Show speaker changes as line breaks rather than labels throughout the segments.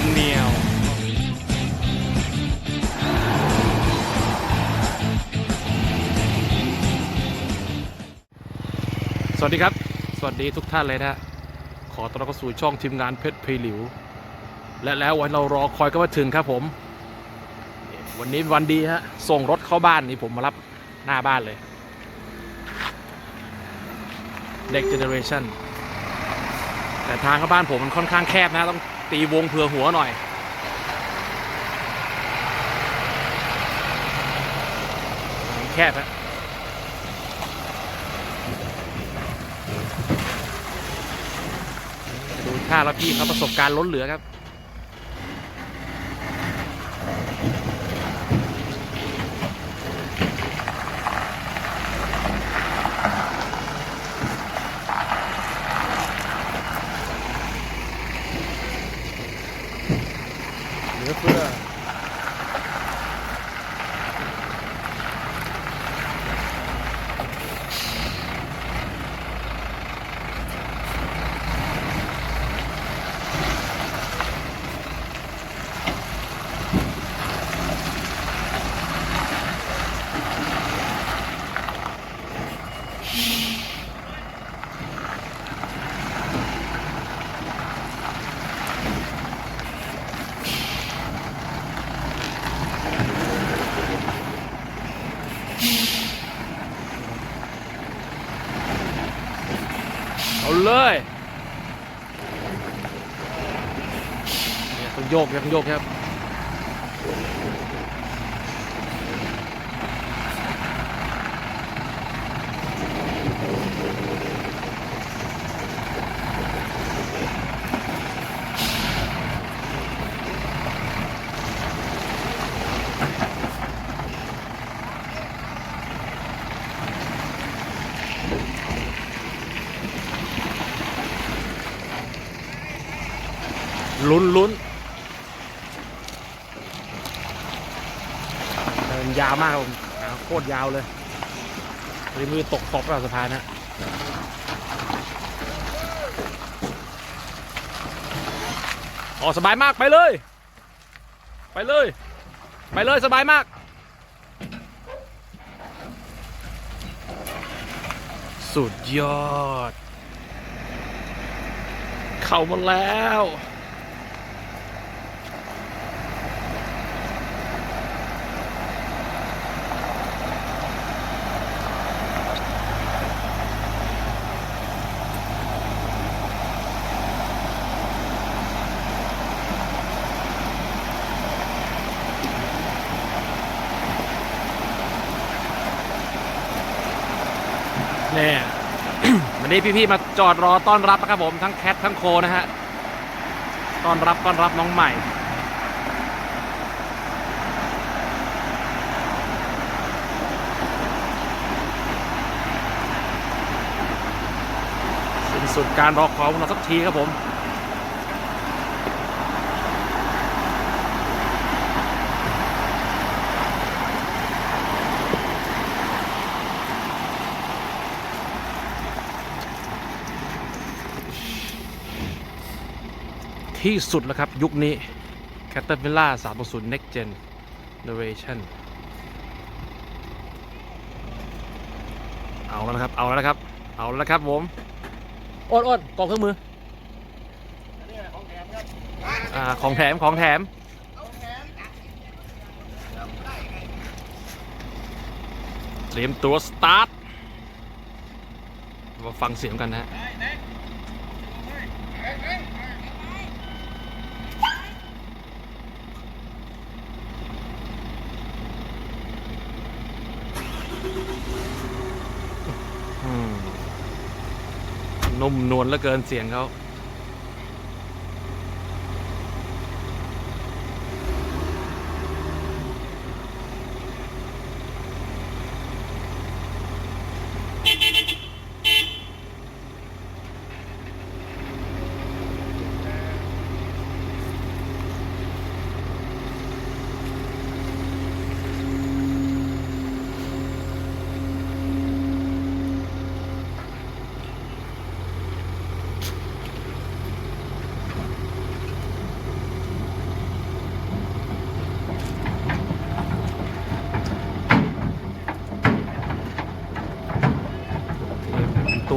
มเนียวสวัสดีครับ สวัสดีทุกท่านเลยนะขอต้อนรับเข้าสู่ช่องทีมงานเพชรพีหลิว และแล้ววันเรารอคอยก็มาถึงครับผม วันนี้วันดีฮะ ส่งรถเข้าบ้านนี่ผมมารับหน้าบ้านเลย Next Generation แต่ทางเข้าบ้านผมมันค่อนข้างแคบนะต้อง ตีวงเผื่อหัวหน่อย แคบฮะดูท่าแล้วพี่เขาประสบการณ์ล้นเหลือครับ เหลือเฟือเอาเลยเนี่ยต้อง โยกครับต้องโยกครับลุ้นลุ้น เดินยาวมากครับผมโคตรยาวเลยริมือตกตบระหว่าสะพานนะอ๋อสบายมากไปเลย ไปเลย ไปเลยสบายมาก สุดยอด เข้ามาแล้ว นี่วันนี้พี่ๆมาจอดรอต้อนรับนะครับผมทั้งแคททั้งโคนะฮะต้อนรับต้อนรับน้องใหม่สิ้นสุดการรอคอยของเราสักทีครับผม ที่สุดแล้วครับ ยุคนี้ Caterpillar 3.0 Next Gen Generation เอาแล้วนะครับ เอาแล้วนะครับ เอาแล้วครับผมโอ้นโอ้นกองเครื่องมืออ่าของแถม ของแถม เตรียมตัวสตาร์ท มาฟังเสียงกันนะฮะ อืม นุ่มนวลเหลือเกินเสียงเขา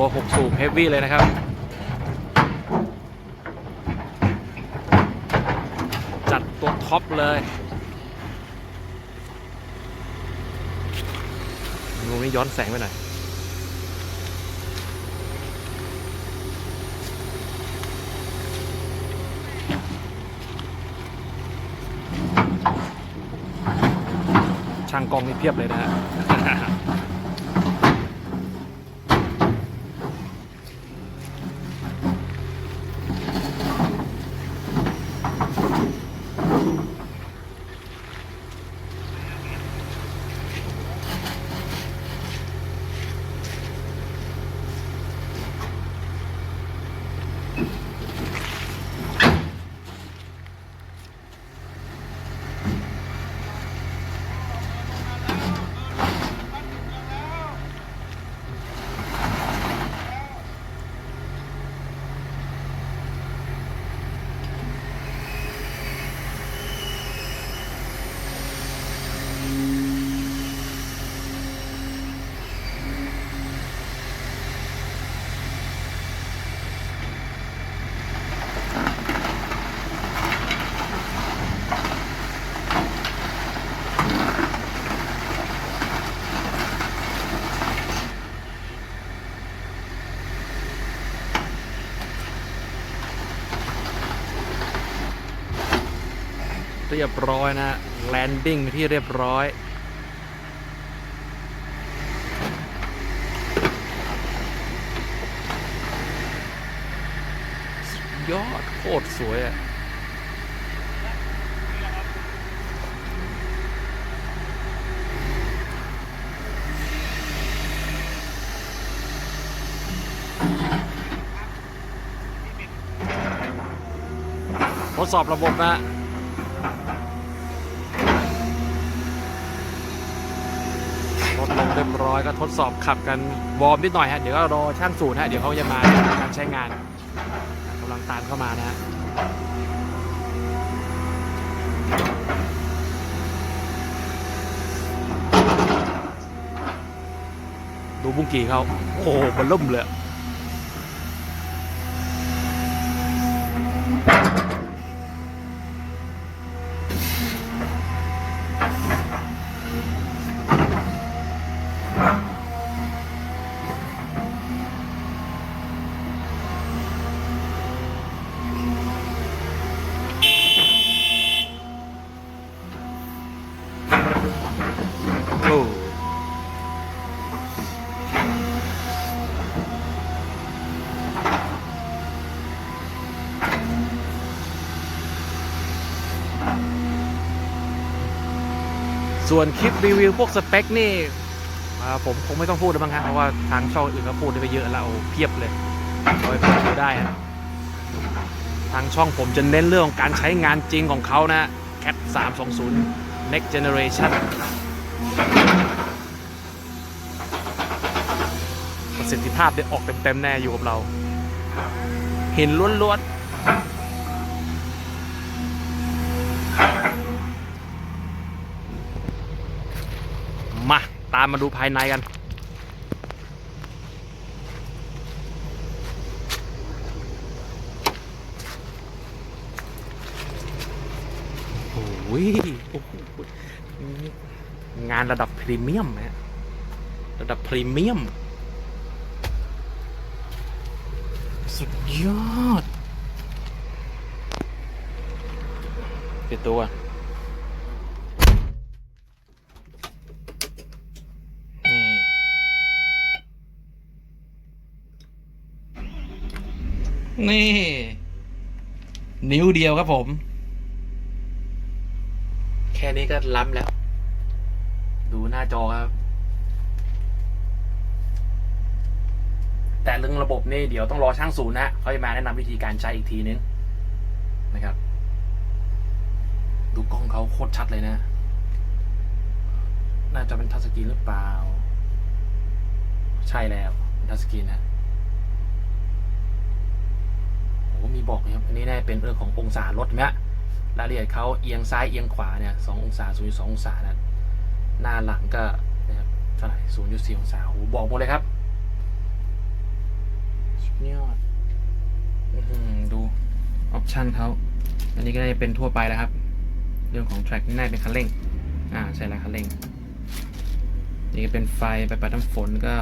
ตัว 6 สูบเฮฟวี่เลยนะครับ จัดตัวท็อปเลยงูนี่ย้อนแสงไปหน่อยช่างกล้องนี่เพียบเลยนะฮะ รียบร้อยนะแลนดิ้งที่เรียบร้อย ยอดโคตรสวยอะทดสอบระบบนะ รถลงเรียบร้อยก็ทดสอบขับกันวอร์มนิดหน่อยฮะ เดี๋ยวก็รอช่างศูนย์ฮะ เดี๋ยวเขาจะมาการใช้งานกำลังตามเข้ามานะฮะดูบุ้งกี่เขาโอ้โหมันล่มเลย ส่วนคลิปรีวิวพวกสเปคนี่ผมคงไม่ต้องพูดแล้วมั้งฮะเพราะว่าทางช่องอื่นก็พูดได้ไปเยอะแล้วเพียบเลยเอาไปเปิดดูได้ฮะทางช่องผมจะเน้นเรื่องของการใช้งานจริงของเขานะ Cat 320 Next Generation ประสิทธิภาพได้ออกเต็มๆแน่อยู่กับเรา เห็นล้วนๆ มา ตามมาดูภายในกันโอ้ยงานระดับพรีเมียมฮะระดับพรีเมียม สุดยอดเปลี่ยนตัว นี่ นิ้วเดียวครับผม แค่นี้ก็ล้ำแล้ว ดูหน้าจอครับ แต่เรื่องระบบนี่เดี๋ยวต้องรอช่างศูนย์นะเขาจะมาแนะนำวิธีการใช้อีกทีนึง นะครับ ดูกล้องเขาโคตรชัดเลยนะ น่าจะเป็นทัชสกรีนหรือเปล่า ใช่แล้วทัชสกรีนนะ โอ้มีบอกนะครับอันนี้แน่าเป็นเรื่องขององศารถไหมฮะรายละเอียดเขาเอียงซ้ายเอียงขวาเนี่ยสององศาศูนย์สององศานะหน้าหลังก็นะครับเท่าไหร่ศูนย์จุดสี่องศาโอ้บอกหมดเลยครับยอดอื้อหือดูออปชันเขาอันนี้ก็ได้เป็นทั่วไปแล้วครับ เรื่องของแทร็กนี่น่าเป็นคันเร่ง อ่าใช่แล้วคันเร่ง นี่ก็เป็นไฟไปปัดน้ำฝนก็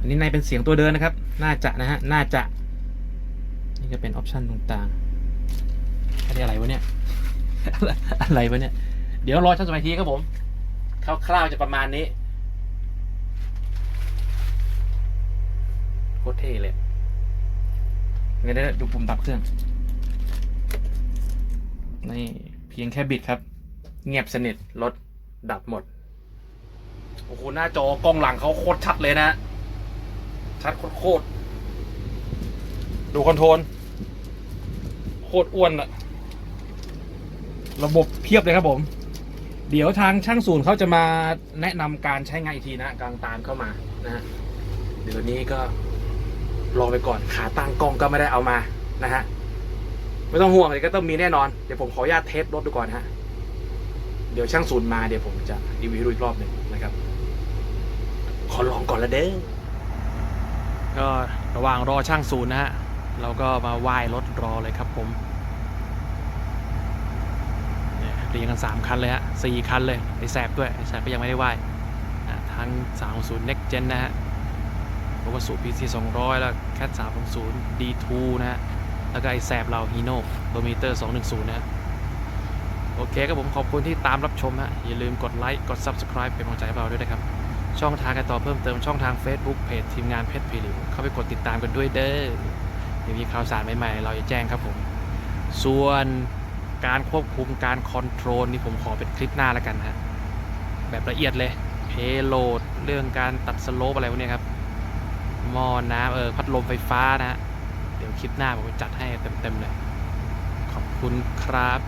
อันนี้ในเป็นเสียงตัวเดินนะครับ น่าจะนะฮะ น่าจะ นี่ก็เป็นออปชันต่างๆ อันนี้อะไรวะเนี่ย อะไรวะเนี่ย เดี๋ยวรอชั่นสมัยทีครับผม คร่าวๆจะประมาณนี้ โคตรเท่เลยงั้นได้ดูปุ่มดับเครื่อง นี่เพียงแค่บิดครับ เงียบสนิทรถดับหมด โอ้โห หน้าจอกล้องหลังเขาโคตรชัดเลยนะ ชัดโคตรดูคอนโทรล คตรอ้วนอะระบบเพียบเลยครับผม เดี๋ยวทางช่างศูนย์เขาจะมาแนะนำการใช้งานอีกทีนะกลังตามเข้ามานะฮะเดี๋ยวนี้ก็รอไปก่อนขาตั้งกล้องก็ไม่ได้เอามานะฮะไม่ต้องห่วงเลยก็ต้องมีแน่นอน เดี๋ยวผมขออนุญาตเทสรถดูก่อนฮะเดี๋ยวช่างศูนย์มาเดี๋ยวผมจะรีวิวให้ดูอีกรอบหนึ่งนะครับ ขอลองก่อนละเด้อ ก็ระหว่างรอช่างศูนย์นะฮะ เราก็มาไหว้รถรอเลยครับผมเรียงกัน 3 คันเลยฮะสี่คันเลยไอแสบด้วยไอแสบก็ยังไม่ได้ไหว้ทั้ง360 Next Gen นะฮะรถวัสดุ PC 200แล้ว Cat 360 D2 นะฮะ แล้วก็ไอแสบเรา Hino โดมิเตอร์210นะฮะ โอเคครับผมขอบคุณที่ตามรับชมฮะ อย่าลืมกดไลค์กด Subscribe เป็นกำลังใจให้เราด้วยนะครับ ช่องทางการต่อเพิ่มเติมช่องทาง Facebook เพจทีมงานเพชรพีริวเข้าไปกดติดตามกันด้วยเด้อ เดี๋ยวมีข่าวสารใหม่ๆ เราจะแจ้งครับผม ส่วนการควบคุมการคอนโทรลนี่ผมขอเป็นคลิปหน้าแล้วกันฮะ แบบละเอียดเลยเพโลดเรื่องการตัดสโลปอะไรพวกนี้ครับหม้อน้ำเออพัดลมไฟฟ้านะฮะ เดี๋ยวคลิปหน้าผมจะจัดให้เต็มๆเลย ขอบคุณครับ